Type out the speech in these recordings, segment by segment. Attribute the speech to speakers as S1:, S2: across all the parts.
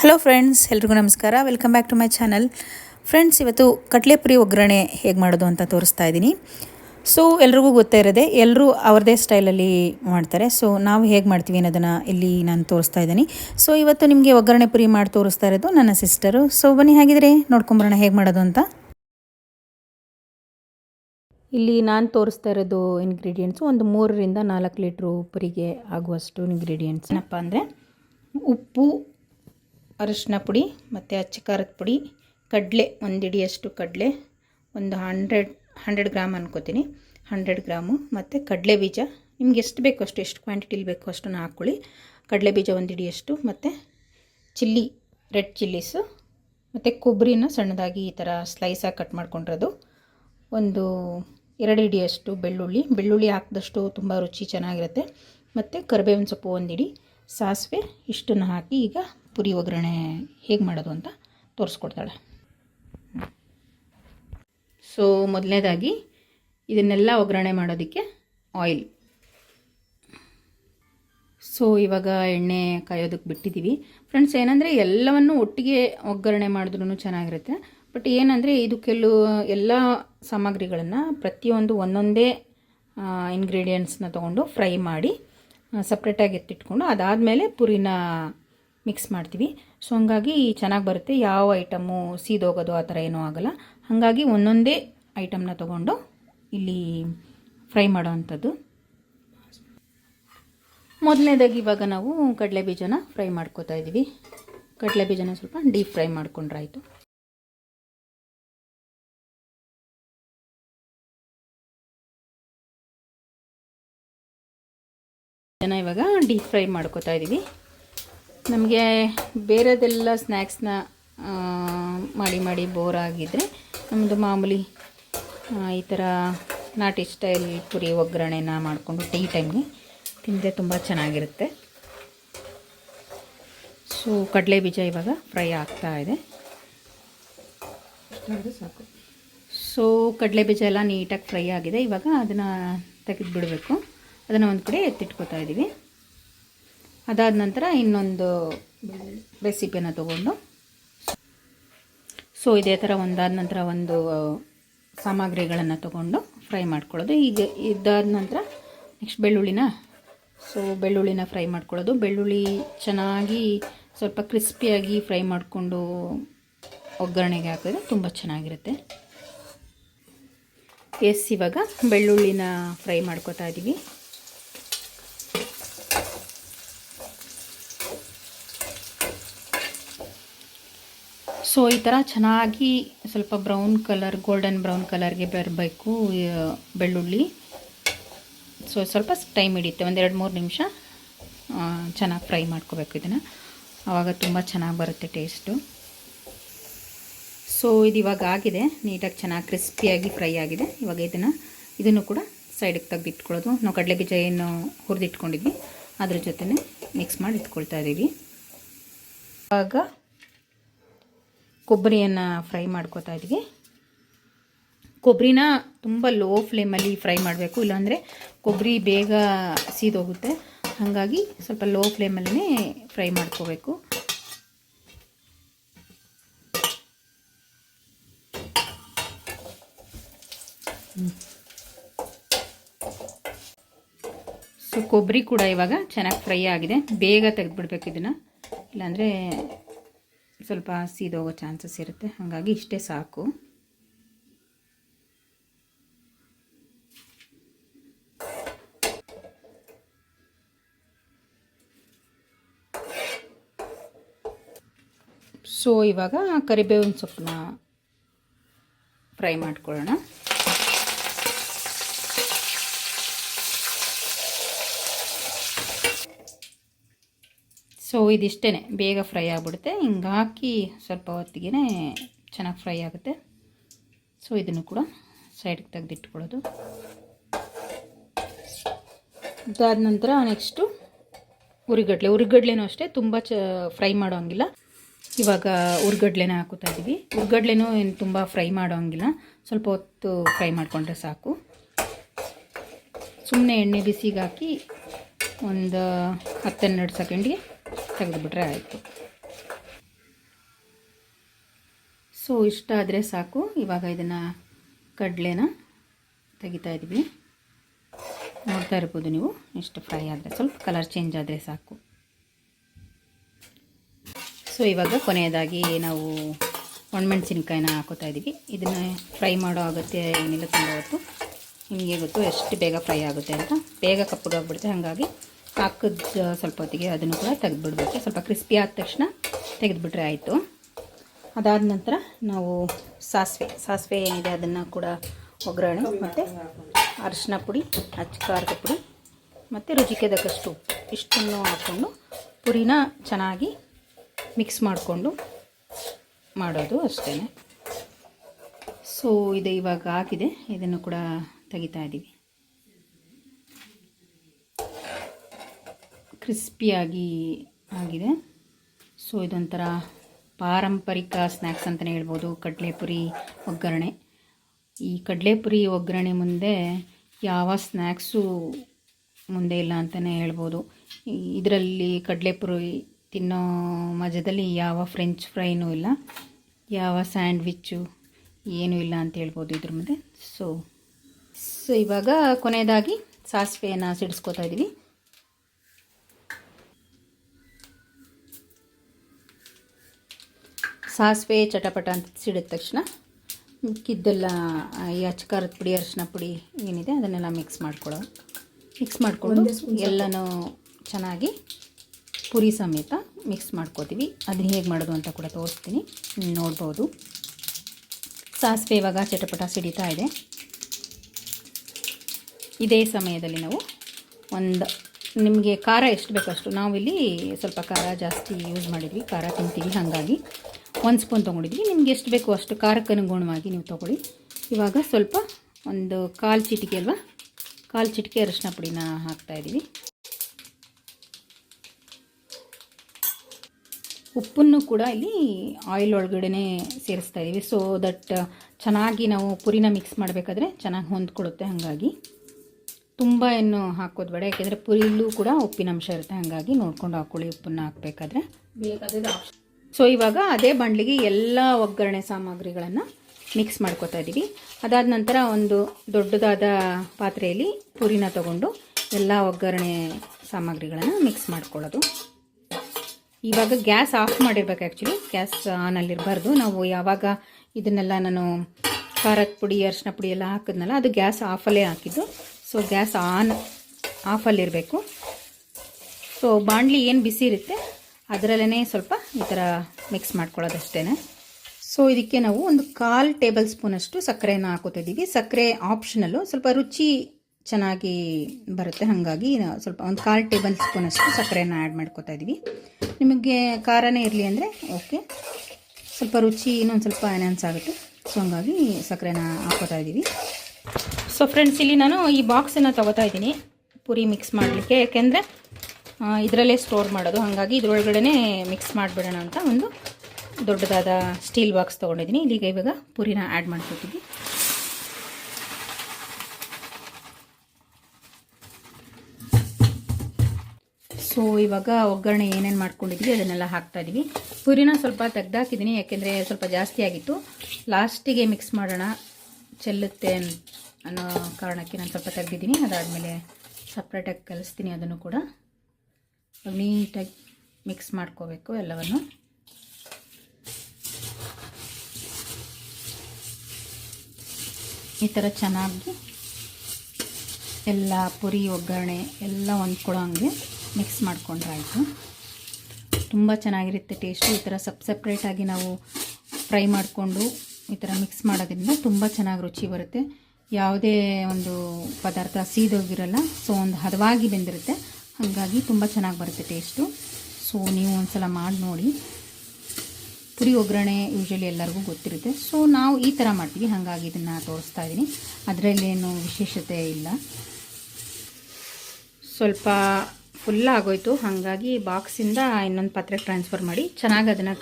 S1: Hello friends ಎಲ್ರಿಗೂ ನಮಸ್ಕಾರ. Welcome back to my channel friends ಇವತ್ತು ಕಟ್ಲೆಪುರಿ ಒಗ್ಗರಣೆ ಹೇಗೆ ಮಾಡೋದು ಅಂತ ತೋರಿಸ್ತಾ ಇದ್ದೀನಿ. ಸೊ ಎಲ್ರಿಗೂ ಗೊತ್ತೇ ಇರೋದೆ ಎಲ್ಲರೂ ಅವ್ರದ್ದೇ ಸ್ಟೈಲಲ್ಲಿ ಮಾಡ್ತಾರೆ. ಸೊ ನಾವು ಹೇಗೆ ಮಾಡ್ತೀವಿ ಅನ್ನೋದನ್ನು ಇಲ್ಲಿ ನಾನು ತೋರಿಸ್ತಾ ಇದ್ದೀನಿ. ಸೊ ಇವತ್ತು ನಿಮಗೆ ಒಗ್ಗರಣೆ ಪುರಿ ಮಾಡಿ ತೋರಿಸ್ತಾ ಇರೋದು ನನ್ನ ಸಿಸ್ಟರು ಸೊ ಬನ್ನಿ ಹಾಗಿದ್ರೆ ನೋಡ್ಕೊಂಬರೋಣ ಹೇಗೆ ಮಾಡೋದು ಅಂತ. ಇಲ್ಲಿ ನಾನು ತೋರಿಸ್ತಾ ಇರೋದು ಇಂಗ್ರೀಡಿಯೆಂಟ್ಸು ಒಂದು ಮೂರರಿಂದ ನಾಲ್ಕು ಲೀಟ್ರು ಪುರಿಗೆ ಆಗುವಷ್ಟು ಇಂಗ್ರೀಡಿಯೆಂಟ್ಸ್ ಏನಪ್ಪ ಅಂದರೆ ಉಪ್ಪು ಅರಿಶಿನ ಪುಡಿ ಮತ್ತು ಅಚ್ಚ ಖಾರದ ಪುಡಿ, ಕಡಲೆ ಒಂದು ಹಿಡಿಯಷ್ಟು ಕಡಲೆ, ಒಂದು ಹಂಡ್ರೆಡ್ ಹಂಡ್ರೆಡ್ ಗ್ರಾಮ್ ಅನ್ಕೋತೀನಿ. ಹಂಡ್ರೆಡ್ ಗ್ರಾಮು ಮತ್ತು ಕಡಲೆ ಬೀಜ. ನಿಮ್ಗೆ ಎಷ್ಟು ಬೇಕು ಅಷ್ಟು, ಎಷ್ಟು ಕ್ವಾಂಟಿಟಿಲಿ ಬೇಕು ಅಷ್ಟನ್ನು ಹಾಕ್ಕೊಳ್ಳಿ ಕಡಲೆ ಬೀಜ ಒಂದು ಹಿಡಿಯಷ್ಟು ಮತ್ತು ಚಿಲ್ಲಿ, ರೆಡ್ ಚಿಲ್ಲೀಸು ಮತ್ತು ಕೊಬ್ಬರಿನ ಸಣ್ಣದಾಗಿ ಈ ಥರ ಸ್ಲೈಸಾಗಿ ಕಟ್ ಮಾಡ್ಕೊಂಡಿರೋದು. ಒಂದು ಎರಡು ಹಿಡಿಯಷ್ಟು ಬೆಳ್ಳುಳ್ಳಿ. ಬೆಳ್ಳುಳ್ಳಿ ಹಾಕಿದಷ್ಟು ತುಂಬ ರುಚಿ ಚೆನ್ನಾಗಿರುತ್ತೆ. ಮತ್ತು ಕರಿಬೇವಿನ ಸೊಪ್ಪು ಒಂದು ಹಿಡಿ ಸಾಸಿವೆ ಇಷ್ಟನ್ನು ಹಾಕಿ ಈಗ ಪುರಿ ಒಗ್ಗರಣೆ ಹೇಗೆ ಮಾಡೋದು ಅಂತ ತೋರಿಸ್ಕೊಡ್ತಾಳೆ. ಸೊ ಮೊದಲನೇದಾಗಿ ಇದನ್ನೆಲ್ಲ ಒಗ್ಗರಣೆ ಮಾಡೋದಕ್ಕೆ ಆಯಿಲ್ ಸೊ ಇವಾಗ ಎಣ್ಣೆ ಕಾಯೋದಕ್ಕೆ ಬಿಟ್ಟಿದ್ದೀವಿ ಫ್ರೆಂಡ್ಸ್ ಏನಂದರೆ ಎಲ್ಲವನ್ನು ಒಟ್ಟಿಗೆ ಒಗ್ಗರಣೆ ಮಾಡಿದ್ರೂ ಚೆನ್ನಾಗಿರುತ್ತೆ. ಬಟ್ ಏನಂದರೆ ಇದು ಕೆಲವು ಎಲ್ಲ ಸಾಮಗ್ರಿಗಳನ್ನು ಪ್ರತಿಯೊಂದು ಒಂದೊಂದೇ ಇಂಗ್ರೀಡಿಯೆಂಟ್ಸ್ನ ತೊಗೊಂಡು ಫ್ರೈ ಮಾಡಿ ಸಪ್ರೇಟಾಗಿ ಎತ್ತಿಟ್ಕೊಂಡು ಅದಾದಮೇಲೆ ಪುರಿನ ಮಿಕ್ಸ್ ಮಾಡ್ತೀವಿ. ಸೊ ಹಂಗಾಗಿ ಚೆನ್ನಾಗಿ ಬರುತ್ತೆ. ಯಾವ ಐಟಮು ಸೀದೋಗೋದು ಆ ಥರ ಏನೂ ಆಗೋಲ್ಲ. ಹಾಗಾಗಿ ಒಂದೊಂದೇ ಐಟಮ್ನ ತೊಗೊಂಡು ಇಲ್ಲಿ ಫ್ರೈ ಮಾಡೋವಂಥದ್ದು. ಮೊದಲನೇದಾಗಿ ಇವಾಗ ನಾವು ಕಡಲೆ ಬೀಜನ ಫ್ರೈ ಮಾಡ್ಕೋತಾ ಇದ್ದೀವಿ. ಕಡಲೆ ಬೀಜನ ಸ್ವಲ್ಪ ಡೀಪ್ ಫ್ರೈ ಮಾಡ್ಕೊಂಡ್ರಾಯಿತು. ಜನ ಇವಾಗ ಡೀಪ್ ಫ್ರೈ ಮಾಡ್ಕೋತಾ ಇದ್ದೀವಿ. ನಮಗೆ ಬೇರೆದೆಲ್ಲ ಸ್ನ್ಯಾಕ್ಸ್ನ ಮಾಡಿ ಮಾಡಿ ಬೋರ್ ಆಗಿದ್ದರೆ ನಮ್ಮದು ಮಾಮೂಲಿ ಈ ಥರ ನಾಟಿ ಸ್ಟೈಲ್ ಪುರಿ ಒಗ್ಗರಣೆನ ಮಾಡಿಕೊಂಡು ಟೀ ಟೈಮ್ಗೆ ತಿಂದರೆ ತುಂಬ ಚೆನ್ನಾಗಿರುತ್ತೆ. ಸೊ ಕಡಲೆ ಬೀಜ ಇವಾಗ ಫ್ರೈ ಆಗ್ತಾ ಇದೆ. ಸಾಕು. ಸೊ ಕಡಲೆ ಬೀಜ ಎಲ್ಲ ನೀಟಾಗಿ ಫ್ರೈ ಆಗಿದೆ. ಇವಾಗ ಅದನ್ನು ತೆಗೆದು ಬಿಡಬೇಕು ಅದನ್ನು ಒಂದು ಕಡೆ ಎತ್ತಿಟ್ಕೋತಾ ಇದ್ದೀವಿ ಅದಾದ ನಂತರ ಇನ್ನೊಂದು ರೆಸಿಪಿಯನ್ನು ತಗೊಂಡು. ಸೊ ಇದೇ ಥರ ಒಂದಾದ ನಂತರ ಒಂದು ಸಾಮಗ್ರಿಗಳನ್ನು ತಗೊಂಡು ಫ್ರೈ ಮಾಡ್ಕೊಳ್ಳೋದು. ಈಗ ಇದಾದ ನಂತರ ನೆಕ್ಸ್ಟ್ ಬೆಳ್ಳುಳ್ಳಿನ. ಸೊ ಬೆಳ್ಳುಳ್ಳಿನ ಫ್ರೈ ಮಾಡ್ಕೊಳ್ಳೋದು. ಬೆಳ್ಳುಳ್ಳಿ ಚೆನ್ನಾಗಿ ಸ್ವಲ್ಪ ಕ್ರಿಸ್ಪಿಯಾಗಿ ಫ್ರೈ ಮಾಡಿಕೊಂಡು ಒಗ್ಗರಣೆಗೆ ಹಾಕಿದ್ರೆ ತುಂಬ ಚೆನ್ನಾಗಿರುತ್ತೆ. ಎಸ್ ಇವಾಗ ಬೆಳ್ಳುಳ್ಳಿನ ಫ್ರೈ ಮಾಡ್ಕೋತಾ ಇದ್ದೀವಿ ಸೊ ಈ ಥರ ಚೆನ್ನಾಗಿ ಸ್ವಲ್ಪ ಬ್ರೌನ್ ಕಲರ್ ಗೋಲ್ಡನ್ ಬ್ರೌನ್ ಕಲರ್ಗೆ ಬರಬೇಕು ಬೆಳ್ಳುಳ್ಳಿ. ಸೊ ಸ್ವಲ್ಪ ಟೈಮ್ ಹಿಡಿಯುತ್ತೆ ಒಂದೆರಡು ಮೂರು ನಿಮಿಷ ಚೆನ್ನಾಗಿ ಫ್ರೈ ಮಾಡ್ಕೋಬೇಕು ಇದನ್ನು. ಆವಾಗ ತುಂಬ ಚೆನ್ನಾಗಿ ಬರುತ್ತೆ ಟೇಸ್ಟು ಸೊ ಇದು ಇವಾಗ ಆಗಿದೆ, ನೀಟಾಗಿ ಚೆನ್ನಾಗಿ ಕ್ರಿಸ್ಪಿಯಾಗಿ ಫ್ರೈ ಆಗಿದೆ. ಇವಾಗ ಇದನ್ನು ಇದನ್ನು ಕೂಡ ಸೈಡಿಗೆ ತೆಗೆದಿಟ್ಕೊಳ್ಳೋದು ನಾವು ಕಡಲೆ ಬೀಜ ಏನು ಹುರಿದಿಟ್ಕೊಂಡಿದ್ವಿ ಅದ್ರ ಜೊತೆ ಮಿಕ್ಸ್ ಮಾಡಿ ಇಟ್ಕೊಳ್ತಾ ಇದ್ದೀವಿ ಆಗ ಕೊಬ್ಬರಿಯನ್ನು ಫ್ರೈ ಮಾಡ್ಕೋತಾ ಇದ್ವಿ. ಕೊಬ್ಬರಿನ ತುಂಬ ಲೋ ಫ್ಲೇಮಲ್ಲಿ ಫ್ರೈ ಮಾಡಬೇಕು. ಇಲ್ಲಾಂದರೆ ಕೊಬ್ಬರಿ ಬೇಗ ಸೀದೋಗುತ್ತೆ. ಹಾಗಾಗಿ ಸ್ವಲ್ಪ ಲೋ ಫ್ಲೇಮಲ್ಲೇ ಫ್ರೈ ಮಾಡ್ಕೋಬೇಕು. ಸೊ ಕೊಬ್ಬರಿ ಕೂಡ ಇವಾಗ ಚೆನ್ನಾಗಿ ಫ್ರೈ ಆಗಿದೆ. ಬೇಗ ತೆಗೆದುಬಿಡ್ಬೇಕು ಇದನ್ನು. ಇಲ್ಲಾಂದರೆ ಸ್ವಲ್ಪ ಸೀದೋಗೋ ಚಾನ್ಸಸ್ ಇರುತ್ತೆ. ಹಾಗಾಗಿ ಇಷ್ಟೇ ಸಾಕು. ಸೊ ಇವಾಗ ಕರಿಬೇವಿನ ಸೊಪ್ಪನ್ನ ಫ್ರೈ ಮಾಡ್ಕೊಳ್ಳೋಣ. ಸೊ ಇದಿಷ್ಟೇ ಬೇಗ ಫ್ರೈ ಆಗಿಬಿಡುತ್ತೆ. ಹಿಂಗೆ ಹಾಕಿ ಸ್ವಲ್ಪ ಹೊತ್ತಿಗೆ ಚೆನ್ನಾಗಿ ಫ್ರೈ ಆಗುತ್ತೆ. ಸೊ ಇದನ್ನು ಕೂಡ ಸೈಡ್ಗೆ ತೆಗೆದಿಟ್ಕೊಳ್ಳೋದು. ಅದಾದ ನಂತರ ನೆಕ್ಸ್ಟು ಉರಿಗಡ್ಲೆ. ಉರಿಗಡ್ಲೆನೂ ಅಷ್ಟೇ, ತುಂಬ ಚ ಫ್ರೈ ಮಾಡೋಂಗಿಲ್ಲ. ಇವಾಗ ಉರಿಗಡ್ಲೆನ ಹಾಕುತ್ತಾ ಇದ್ದೀವಿ ಉರಿಗಡ್ಲೆನೂ ಏನು ತುಂಬ ಫ್ರೈ ಮಾಡೋಂಗಿಲ್ಲ. ಸ್ವಲ್ಪ ಹೊತ್ತು ಫ್ರೈ ಮಾಡಿಕೊಂಡ್ರೆ ಸಾಕು. ಸುಮ್ಮನೆ ಎಣ್ಣೆ ಬಿಸಿಗೆ ಹಾಕಿ ಒಂದು ಹತ್ತೆರಡು ಸೆಕೆಂಡಿಗೆ ತೆಗೆದುಬಿಟ್ರೆ ಆಯಿತು. ಸೊ ಇಷ್ಟ ಆದರೆ ಸಾಕು. ಇವಾಗ ಇದನ್ನು ಕಡಲೆನ ತೆಗಿತಾ ಇದ್ವಿ ನೋಡ್ತಾ ಇರ್ಬೋದು ನೀವು ಇಷ್ಟು ಫ್ರೈ ಆದರೆ. ಸ್ವಲ್ಪ ಕಲರ್ ಚೇಂಜ್ ಆದರೆ ಸಾಕು. ಸೊ ಇವಾಗ ಕೊನೆಯದಾಗಿ ನಾವು ಒಣಮೆಣಸಿನ್ಕಾಯಿನ ಹಾಕೋತಾ ಇದ್ದೀವಿ. ಇದನ್ನು ಫ್ರೈ ಮಾಡೋ ಅಗತ್ಯ ಏನಿಲ್ಲ ತುಂಬ ಹೊತ್ತು ನಿಮಗೆ ಗೊತ್ತು ಎಷ್ಟು ಬೇಗ ಫ್ರೈ ಆಗುತ್ತೆ ಅಂತ. ಬೇಗ ಕಪ್ಪಗಾಗ್ಬಿಡುತ್ತೆ. ಹಾಗಾಗಿ ಹಾಕಿದ ಸ್ವಲ್ಪ ಹೊತ್ತಿಗೆ ಅದನ್ನು ಕೂಡ ತೆಗೆದುಬಿಡ್ಬೇಕು. ಸ್ವಲ್ಪ ಕ್ರಿಸ್ಪಿ ಆದ ತಕ್ಷಣ ತೆಗೆದುಬಿಟ್ರೆ ಆಯಿತು. ಅದಾದ ನಂತರ ನಾವು ಸಾಸಿವೆ ಸಾಸಿವೆ ಏನಿದೆ ಅದನ್ನು ಕೂಡ ಒಗ್ಗರಣೆ ಮತ್ತು ಅರಿಶಿನ ಪುಡಿ, ಅಚ್ಚ ಖಾರದ ಪುಡಿ ಮತ್ತು ರುಚಿಗೆ ತಕ್ಕಷ್ಟು ಇಷ್ಟನ್ನು ಹಾಕ್ಕೊಂಡು ಪುರಿನ ಚೆನ್ನಾಗಿ ಮಿಕ್ಸ್ ಮಾಡಿಕೊಂಡು ಮಾಡೋದು ಅಷ್ಟೇ ಸೊ ಇದು ಇವಾಗ ಹಾಕಿದೆ ಇದನ್ನು ಕೂಡ ತೆಗಿತಾ ಇದ್ದೀವಿ ಕ್ರಿಸ್ಪಿಯಾಗಿ ಆಗಿದೆ. ಸೊ, ಇದೊಂಥರ ಪಾರಂಪರಿಕ ಸ್ನ್ಯಾಕ್ಸ್ ಅಂತಲೇ ಹೇಳ್ಬೋದು. ಕಡಲೆಪುರಿ ಒಗ್ಗರಣೆ. ಈ ಕಡಲೆಪುರಿ ಒಗ್ಗರಣೆ ಮುಂದೆ ಯಾವ ಸ್ನ್ಯಾಕ್ಸು ಮುಂದೆ ಇಲ್ಲ ಅಂತಲೇ ಹೇಳ್ಬೋದು. ಇದರಲ್ಲಿ ಕಡಲೆಪುರಿ ತಿನ್ನೋ ಮಜದಲ್ಲಿ ಯಾವ ಫ್ರೆಂಚ್ ಫ್ರೈನೂ ಇಲ್ಲ. ಯಾವ ಸ್ಯಾಂಡ್ವಿಚ್ಚು ಏನೂ ಇಲ್ಲ ಅಂತ ಹೇಳ್ಬೋದು ಇದ್ರ ಮುಂದೆ. ಸೊ ಸೊ ಇವಾಗ ಕೊನೆಯದಾಗಿ ಸಾಸಿವೆಯನ್ನು ಸಿಡಿಸ್ಕೋತಾ ಇದ್ದೀವಿ ಸಾಸಿವೆ ಚಟಪಟ ಅಂತ ಸಿಡಿದ ತಕ್ಷಣ ಮಿಕ್ಕಿದ್ದೆಲ್ಲ ಈ ಅಚ್ಚಕಾರದ ಪುಡಿ ಅರಿಶಿನ ಪುಡಿ ಏನಿದೆ ಅದನ್ನೆಲ್ಲ ಮಿಕ್ಸ್ ಮಾಡ್ಕೊಳ್ಳೋ ಮಿಕ್ಸ್ ಮಾಡ್ಕೊಂಡು ಎಲ್ಲನೂ ಚೆನ್ನಾಗಿ ಪುರಿ ಸಮೇತ ಮಿಕ್ಸ್ ಮಾಡ್ಕೋತೀವಿ. ಅದನ್ನ ಹೇಗೆ ಮಾಡೋದು ಅಂತ ಕೂಡ ತೋರಿಸ್ತೀನಿ. ನೋಡ್ಬೋದು. ಸಾಸಿವೆ ಇವಾಗ ಚಟಪಟ ಸಿಡಿತಾ ಇದೆ. ಇದೇ ಸಮಯದಲ್ಲಿ ನಾವು ಒಂದು ನಿಮಗೆ ಖಾರ ಎಷ್ಟು ಬೇಕಷ್ಟು ನಾವಿಲ್ಲಿ ಸ್ವಲ್ಪ ಖಾರ ಜಾಸ್ತಿ ಯೂಸ್ ಮಾಡಿದ್ವಿ ಖಾರ ತಿಂತೀವಿ ಹಾಗಾಗಿ ಒಂದು ಸ್ಪೂನ್ ತೊಗೊಂಡಿದ್ವಿ ನಿಮ್ಗೆ ಎಷ್ಟು ಬೇಕು ಅಷ್ಟು ಖಾರಕ್ಕೆ ಅನುಗುಣವಾಗಿ ನೀವು ತೊಗೊಳ್ಳಿ. ಇವಾಗ ಸ್ವಲ್ಪ ಒಂದು ಕಾಲು ಚಿಟಿಕೆ ಅಲ್ವಾ? ಕಾಲು ಚಿಟಿಕೆ ಅರಿಶಿನ ಪುಡಿನ ಹಾಕ್ತಾಯಿದ್ದೀವಿ ಉಪ್ಪನ್ನು ಕೂಡ ಇಲ್ಲಿ ಆಯಿಲ್ ಒಳಗಡೆ ಸೇರಿಸ್ತಾ ಇದ್ದೀವಿ. ಸೊ ದಟ್ ಚೆನ್ನಾಗಿ ನಾವು ಪುರಿನ ಮಿಕ್ಸ್ ಮಾಡಬೇಕಾದ್ರೆ ಚೆನ್ನಾಗಿ ಹೊಂದ್ಕೊಳ್ಳುತ್ತೆ ಹಾಗಾಗಿ. ತುಂಬ ಏನು ಹಾಕೋದು ಬೇಡ, ಯಾಕೆಂದರೆ ಪುರಿಲೂ ಕೂಡ ಉಪ್ಪಿನ ಅಂಶ ಇರುತ್ತೆ. ಹಾಗಾಗಿ ನೋಡ್ಕೊಂಡು ಹಾಕ್ಕೊಳ್ಳಿ ಉಪ್ಪನ್ನು ಹಾಕಬೇಕಾದ್ರೆ.
S2: ಬೇಕಾದ್ರೆ
S1: ಸೊ ಇವಾಗ ಅದೇ ಬಾಣಲಿಗೆ ಎಲ್ಲ ಒಗ್ಗರಣೆ ಸಾಮಗ್ರಿಗಳನ್ನು ಮಿಕ್ಸ್ ಮಾಡ್ಕೋತಾ ಇದ್ದೀವಿ ಅದಾದ ನಂತರ ಒಂದು ದೊಡ್ಡದಾದ ಪಾತ್ರೆಯಲ್ಲಿ ಪುರಿನ ತಗೊಂಡು ಎಲ್ಲ ಒಗ್ಗರಣೆ ಸಾಮಗ್ರಿಗಳನ್ನು ಮಿಕ್ಸ್ ಮಾಡ್ಕೊಳ್ಳೋದು. ಇವಾಗ ಗ್ಯಾಸ್ ಆಫ್ ಮಾಡಿರ್ಬೇಕು ಆ್ಯಕ್ಚುಲಿ ಗ್ಯಾಸ್ ಆನಲ್ಲಿರಬಾರ್ದು ನಾವು ಯಾವಾಗ ಇದನ್ನೆಲ್ಲ ನಾನು ಖಾರದ ಪುಡಿ, ಅರಿಶಿನ ಪುಡಿ ಎಲ್ಲ ಹಾಕಿದ್ನಲ್ಲ, ಅದು ಗ್ಯಾಸ್ ಆಫಲ್ಲೇ ಹಾಕಿದ್ದು. ಸೊ ಗ್ಯಾಸ್ ಆನ್ ಆಫಲ್ಲಿರಬೇಕು ಸೊ ಬಾಣಲಿ ಏನು ಬಿಸಿ ಇರುತ್ತೆ ಅದರಲ್ಲೇ ಸ್ವಲ್ಪ ಈ ಥರ ಮಿಕ್ಸ್ ಮಾಡ್ಕೊಳ್ಳೋದಷ್ಟೇ ಸೊ ಇದಕ್ಕೆ ನಾವು ಒಂದು ಕಾಲು ಟೇಬಲ್ ಸ್ಪೂನಷ್ಟು ಸಕ್ಕರೆನ ಹಾಕೋತಿದ್ದೀವಿ ಸಕ್ಕರೆ ಆಪ್ಷನಲ್ಲು ಸ್ವಲ್ಪ ರುಚಿ ಚೆನ್ನಾಗಿ ಬರುತ್ತೆ. ಹಾಗಾಗಿ ಸ್ವಲ್ಪ ಒಂದು ಕಾಲು ಟೇಬಲ್ ಸ್ಪೂನಷ್ಟು ಸಕ್ಕರೆನ ಆ್ಯಡ್ ಮಾಡ್ಕೋತಾ ಇದ್ದೀವಿ. ನಿಮಗೆ ಖಾರನೇ ಇರಲಿ ಅಂದರೆ ಓಕೆ ಸ್ವಲ್ಪ ರುಚಿ ಇನ್ನೊಂದು ಸ್ವಲ್ಪ ಎನ್ಹಾನ್ಸ್ ಆಗುತ್ತೆ. ಸೊ ಹಂಗಾಗಿ ಸಕ್ಕರೆನ ಹಾಕೋತಾ ಇದ್ದೀವಿ. ಸೊ ಫ್ರೆಂಡ್ಸ್ ಇಲ್ಲಿ ನಾನು ಈ ಬಾಕ್ಸನ್ನು ತೊಗೋತಾ ಇದ್ದೀನಿ. ಪುರಿ ಮಿಕ್ಸ್ ಮಾಡಲಿಕ್ಕೆ. ಯಾಕೆಂದರೆ ಇದರಲ್ಲೇ ಸ್ಟೋರ್ ಮಾಡೋದು. ಹಾಗಾಗಿ ಇದ್ರೊಳಗಡೆ ಮಿಕ್ಸ್ ಮಾಡಿಬಿಡೋಣ ಅಂತ ಒಂದು ದೊಡ್ಡದಾದ ಸ್ಟೀಲ್ ಬಾಕ್ಸ್ ತೊಗೊಂಡಿದ್ದೀನಿ. ಇಲ್ಲಿಗ ಇವಾಗ ಪುರಿನ ಆ್ಯಡ್ ಮಾಡ್ಕೊತೀವಿ ಸೊ ಇವಾಗ ಒಗ್ಗರಣೆ ಏನೇನು ಮಾಡ್ಕೊಂಡಿದ್ವಿ ಅದನ್ನೆಲ್ಲ ಹಾಕ್ತಾ ಪುರಿನ ಸ್ವಲ್ಪ ತೆಗ್ದಾಕಿದ್ದೀನಿ ಯಾಕೆಂದರೆ ಸ್ವಲ್ಪ ಜಾಸ್ತಿ ಆಗಿತ್ತು. ಲಾಸ್ಟಿಗೆ ಮಿಕ್ಸ್ ಮಾಡೋಣ ಚೆಲ್ಲುತ್ತೆ ಅನ್- ಅನ್ನೋ ಕಾರಣಕ್ಕೆ ನಾನು ಸ್ವಲ್ಪ ತೆಗ್ದಿದ್ದೀನಿ. ಅದಾದಮೇಲೆ ಸಪ್ರೇಟಾಗಿ ಕಲಿಸ್ತೀನಿ ಅದನ್ನು ಕೂಡ. ನೀಟಾಗಿ ಮಿಕ್ಸ್ ಮಾಡ್ಕೋಬೇಕು ಎಲ್ಲವನ್ನು. ಈ ಥರ ಚೆನ್ನಾಗಿ ಎಲ್ಲ ಪುರಿ, ಒಗ್ಗರಣೆ ಎಲ್ಲ ಹೊಂದ್ಕೊಳ್ಳೋ ಹಂಗೆ ಮಿಕ್ಸ್ ಮಾಡಿಕೊಂಡ್ರೆ ಆಯಿತು. ತುಂಬ ಚೆನ್ನಾಗಿರುತ್ತೆ ಟೇಸ್ಟು. ಈ ಥರ ಸಪ್ ಸಪ್ರೇಟಾಗಿ ನಾವು ಫ್ರೈ ಮಾಡಿಕೊಂಡು ಈ ಥರ ಮಿಕ್ಸ್ ಮಾಡೋದ್ರಿಂದ ತುಂಬ ಚೆನ್ನಾಗಿ ರುಚಿ ಬರುತ್ತೆ. ಯಾವುದೇ ಒಂದು ಪದಾರ್ಥ ಸೀದೋಗಿರಲ್ಲ, ಸೊ ಒಂದು ಹದವಾಗಿ ಬೆಂದಿರುತ್ತೆ. ಹಾಗಾಗಿ ತುಂಬ ಚೆನ್ನಾಗಿ ಬರುತ್ತೆ ಟೇಸ್ಟು ಸೊ ನೀವು ಒಂದ್ಸಲ ಮಾಡಿ ನೋಡಿ. ಪುರಿ ಒಗ್ಗರಣೆ ಯೂಶಲಿ ಎಲ್ಲರಿಗೂ ಗೊತ್ತಿರುತ್ತೆ. ಸೊ ನಾವು ಈ ಥರ ಮಾಡ್ತೀವಿ. ಹಾಗಾಗಿ ಇದನ್ನು ತೋರಿಸ್ತಾ ಇದ್ದೀನಿ ಅದರಲ್ಲೇನು ವಿಶೇಷತೆ ಇಲ್ಲ. ಸ್ವಲ್ಪ ಫುಲ್ ಆಗೋಯ್ತು. ಹಾಗಾಗಿ ಬಾಕ್ಸಿಂದ ಇನ್ನೊಂದು ಪಾತ್ರೆಗೆ ಟ್ರಾನ್ಸ್ಫರ್ ಮಾಡಿ. ಚೆನ್ನಾಗಿ ಅದನ್ನು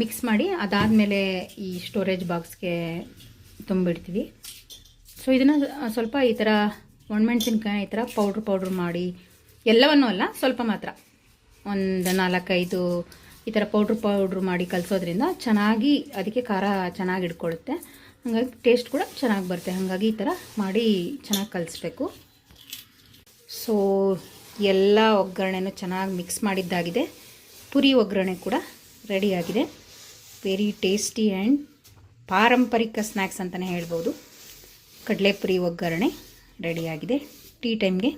S1: ಮಿಕ್ಸ್ ಮಾಡಿ. ಅದಾದಮೇಲೆ ಈ ಸ್ಟೋರೇಜ್ ಬಾಕ್ಸ್ಗೆ ತುಂಬಿಡ್ತೀವಿ. ಸೊ ಇದನ್ನು ಸ್ವಲ್ಪ ಈ ಥರ ಒಣಮೆಣ್ಸಿನ್ಕಾಯಿ ಈ ಥರ ಪೌಡ್ರ್ ಪೌಡ್ರ್ ಮಾಡಿ ಎಲ್ಲವನ್ನೂ ಅಲ್ಲ, ಸ್ವಲ್ಪ ಮಾತ್ರ. ಒಂದು ನಾಲ್ಕೈದು ಈ ಥರ ಪೌಡ್ರ್ ಪೌಡ್ರ್ ಮಾಡಿ ಕಲಿಸೋದ್ರಿಂದ ಚೆನ್ನಾಗಿ ಅದಕ್ಕೆ ಖಾರ ಚೆನ್ನಾಗಿ ಇಟ್ಕೊಳ್ಳುತ್ತೆ ಹಾಗಾಗಿ ಟೇಸ್ಟ್ ಕೂಡ ಚೆನ್ನಾಗಿ ಬರುತ್ತೆ. ಹಾಗಾಗಿ ಈ ಥರ ಮಾಡಿ ಚೆನ್ನಾಗಿ ಕಲಿಸ್ಬೇಕು. ಸೊ ಎಲ್ಲ ಒಗ್ಗರಣೆನೂ ಚೆನ್ನಾಗಿ ಮಿಕ್ಸ್ ಮಾಡಿದ್ದಾಗಿದೆ. ಪುರಿ ಒಗ್ಗರಣೆ ಕೂಡ ರೆಡಿಯಾಗಿದೆ ವೆರಿ ಟೇಸ್ಟಿ ಆ್ಯಂಡ್ ಪಾರಂಪರಿಕ ಸ್ನ್ಯಾಕ್ಸ್ ಅಂತಲೇ ಹೇಳ್ಬೋದು. ಕಡಲೆಪುರಿ ಒಗ್ಗರಣೆ ರೆಡಿಯಾಗಿದೆ ಟೀ ಟೈಮ್ಗೆ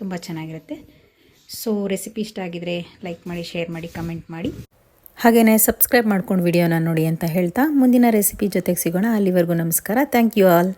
S1: ತುಂಬ ಚೆನ್ನಾಗಿರುತ್ತೆ. ಸೊ ರೆಸಿಪಿ ಇಷ್ಟ ಆಗಿದರೆ ಲೈಕ್ ಮಾಡಿ ಶೇರ್ ಮಾಡಿ ಕಮೆಂಟ್ ಮಾಡಿ.
S2: ಹಾಗೆಯೇ ಸಬ್ಸ್ಕ್ರೈಬ್ ಮಾಡ್ಕೊಂಡು ವಿಡಿಯೋನ ನೋಡಿ ಅಂತ ಹೇಳ್ತಾ ಮುಂದಿನ ರೆಸಿಪಿ ಜೊತೆಗೆ ಸಿಗೋಣ. ಅಲ್ಲಿವರೆಗೂ ನಮಸ್ಕಾರ. Thank you all